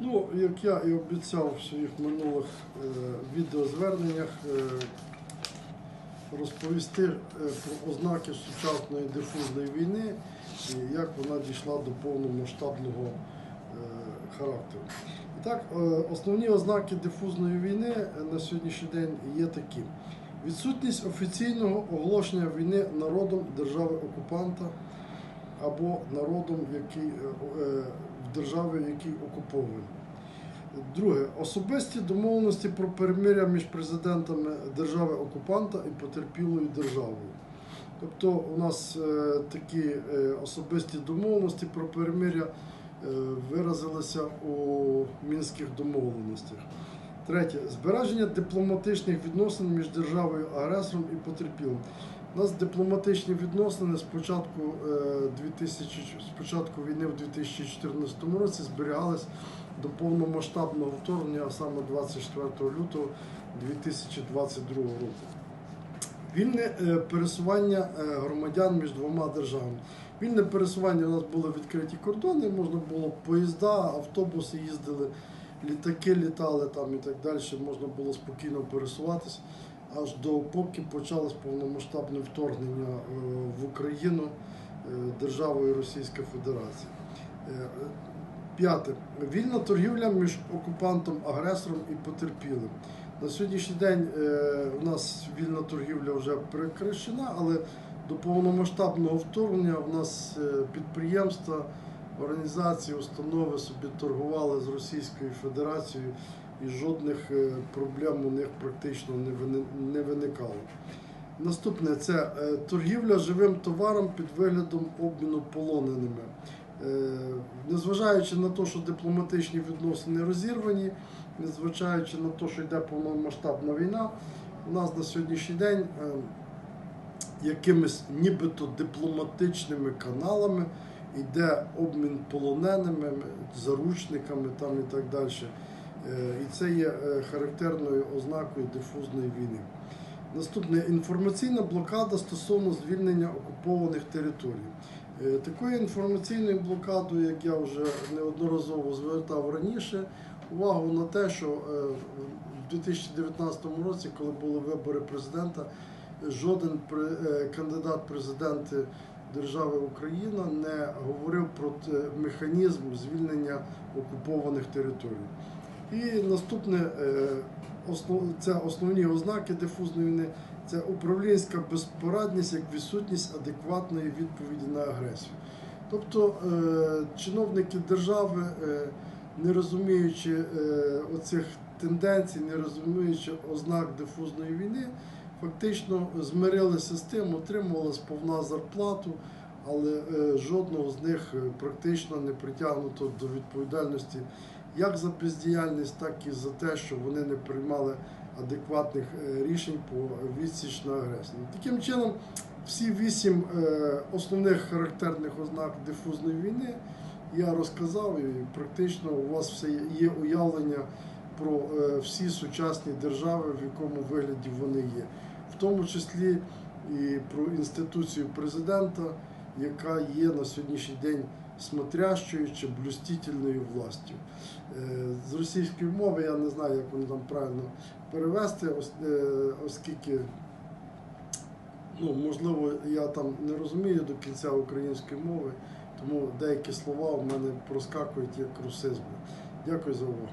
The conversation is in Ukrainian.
Ну, як я і обіцяв в своїх минулих е, відеозверненнях, е, розповісти е, про ознаки сучасної дифузної війни і як вона дійшла до повномасштабного е, характеру. І так, е, основні ознаки дифузної війни е, на сьогоднішній день є такі: відсутність офіційного оголошення війни народом держави-окупанта або народом, який е, е, які окуповані. Друге, особисті домовленості про перемиря між президентами держави-окупанта і потерпілою державою. Тобто у нас е, такі е, особисті домовленості про перемиря е, виразилися у мінських домовленостях. Третє, збереження дипломатичних відносин між державою-агресором і потерпілим. У нас дипломатичні відносини з початку, е, 2000, з початку війни в 2014 році зберігались до повномасштабного вторгнення, а саме 24 лютого 2022 року. Вільне е, пересування е, громадян між двома державами. Вільне пересування у нас були відкриті кордони, можна було поїзда, автобуси їздили, літаки літали там і так далі. Можна було спокійно пересуватися, аж до поки почалось повномасштабне вторгнення е, в Україну е, державою Російська Федерація. Е, П'яте. Вільна торгівля між окупантом, агресором і потерпілим. На сьогоднішній день у нас вільна торгівля вже прекращена, але до повномасштабного вторгнення у нас підприємства, організації, установи собі торгували з Російською Федерацією і жодних е, проблем у них практично не виникало. Наступне це е, торгівля живим товаром під виглядом обміну полоненими. Е, Незважаючи на те, що дипломатичні відносини розірвані, незважаючи на те, що йде повномасштабна війна, у нас на сьогоднішній день якимись нібито дипломатичними каналами йде обмін полоненими, заручниками там і так далі. Е, І це є е, характерною ознакою дифузної війни. Наступне інформаційна блокада стосовно звільнення окупованих територій. Е, Такою інформаційною блокадою, як я вже неодноразово звертав раніше, увагу на те, що в 2019 році, коли були вибори президента, жоден кандидат президенти держави Україна не говорив про механізм звільнення окупованих територій. І наступне е, це основні ознаки дифузної війни. Це управлінська безпорадність як відсутність адекватної відповіді на агресію. Тобто е, чиновники держави, е, не розуміючи оцих тенденцій, не розуміючи ознак дифузної війни, фактично змирилися з тим, отримували сповна зарплату, але е, жодного з них е, практично не притягнуто до відповідальності як за бездіяльність, так і за те, що вони не приймали адекватних е, рішень по відсіч на агресію. Таким чином, всі вісім основних характерних ознак дифузної війни я розказав, і практично у вас все є уявлення про всі сучасні держави, в якому вигляді вони є, в тому числі і про інституцію президента, яка є на сьогоднішній день смотрящою чи блюстительною властю. Е, З російської мови я не знаю, як вони там правильно перевести, е, оскільки, ну, можливо, я там не розумію до кінця української мови, тому деякі слова в мене проскакують як русизми. Дякую за увагу.